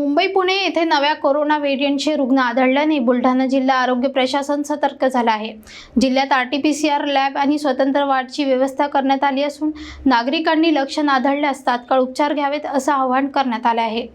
मुंबई पुणे येथे नव्या कोरोना व्हेरियंटचे रुग्ण आढळल्याने बुलढाणा जिल्हा आरोग्य प्रशासन सतर्क झाला आहे. जिल्ह्यात R T P C R lab आणि स्वतंत्र वार्डची व्यवस्था करण्यात आली असून नागरिकांनी लक्षण आढळल्यास तात्काळ उपचार घ्यावेत असं आवाहन करण्यात आलं आहे.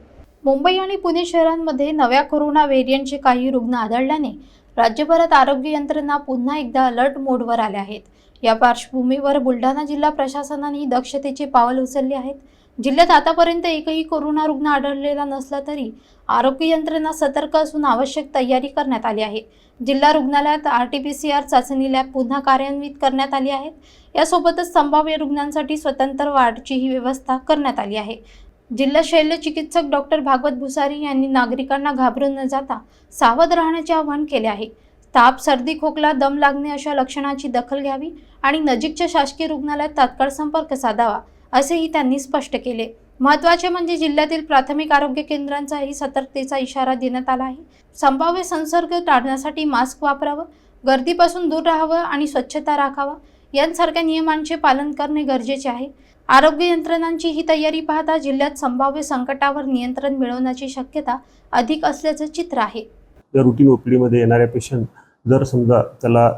मुंबई आणि पुणे शहरांमध्ये नव्या कोरोना व्हेरियंटचे काही रुग्ण आढळल्याने राज्यभरात आरोग्य यंत्रणा पुन्हा एकदा अलर्ट मोडवर आल्या आहेत. या पार्श्वभूमीवर बुलढाणा जिल्हा प्रशासनाने दक्षतेचे पावल उचलले आहेत. जिल्ह्यात आतापर्यंत एकही कोरोना रुग्ण आढळलेला नसला तरी आरोग्य यंत्रणा सतर्क असून आवश्यक तयारी करण्यात आली आहे. जिल्हा रुग्णालयात R T P C R चाचणी लॅब पुन्हा कार्यान्वित करण्यात आली आहेत यासोबतच संभाव्य रुग्णांसाठी स्वतंत्र वार्डचीही व्यवस्था करण्यात आली आहे. जिल्हा शल्य चिकित्सक डॉक्टर भागवत भुसारी यांनी नागरिकांना घाबरून न जाता सावध राहण्याचे आवाहन केले आहे. ताप सर्दी खोकला दम लागणे अशा लक्षणाची दखल घ्यावी आणि नजीकच्या शासकीय रुग्णालयात तात्काळ संपर्क साधावा असेही त्यांनी स्पष्ट केले. महत्त्वाचे म्हणजे जिल्ह्यातील प्राथमिक आरोग्य केंद्रांचाही सतर्कतेचा इशारा देण्यात आला आहे. संभाव्य संसर्ग टाळण्यासाठी मास्क वापरावं गर्दीपासून दूर राहावं आणि स्वच्छता राखावं यांसारख्या नियमांचे पालन करणे गरजेचे आहे. आरोग्य यंत्रणांची ही तयारी पाहता जिल्ह्यात संभाव्य संकटावर नियंत्रण मिळवण्याची शक्यता अधिक असल्याचं चित्र आहे. या रुटीन ओपीडीमध्ये येणाऱ्या पेशंट जर समजा त्याला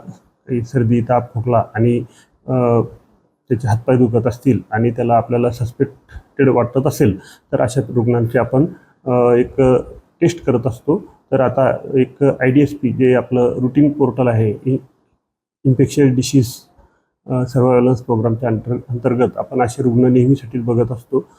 सर्दी ताप खोकला आणि त्याचे हातपाय दुखत असतील आणि त्याला आपल्याला सस्पेक्टेड वाटत असेल तर अशा रुग्णांची आपण एक टेस्ट करत असतो. तर आता एक आय डी एस पी जे आपलं रुटीन पोर्टल आहे इन्फेक्शन डिशीज सर्व्हायलन्स प्रोग्रामच्या अंतर अंतर्गत आपण असे रुग्ण नेहमीसाठी बघत असतो.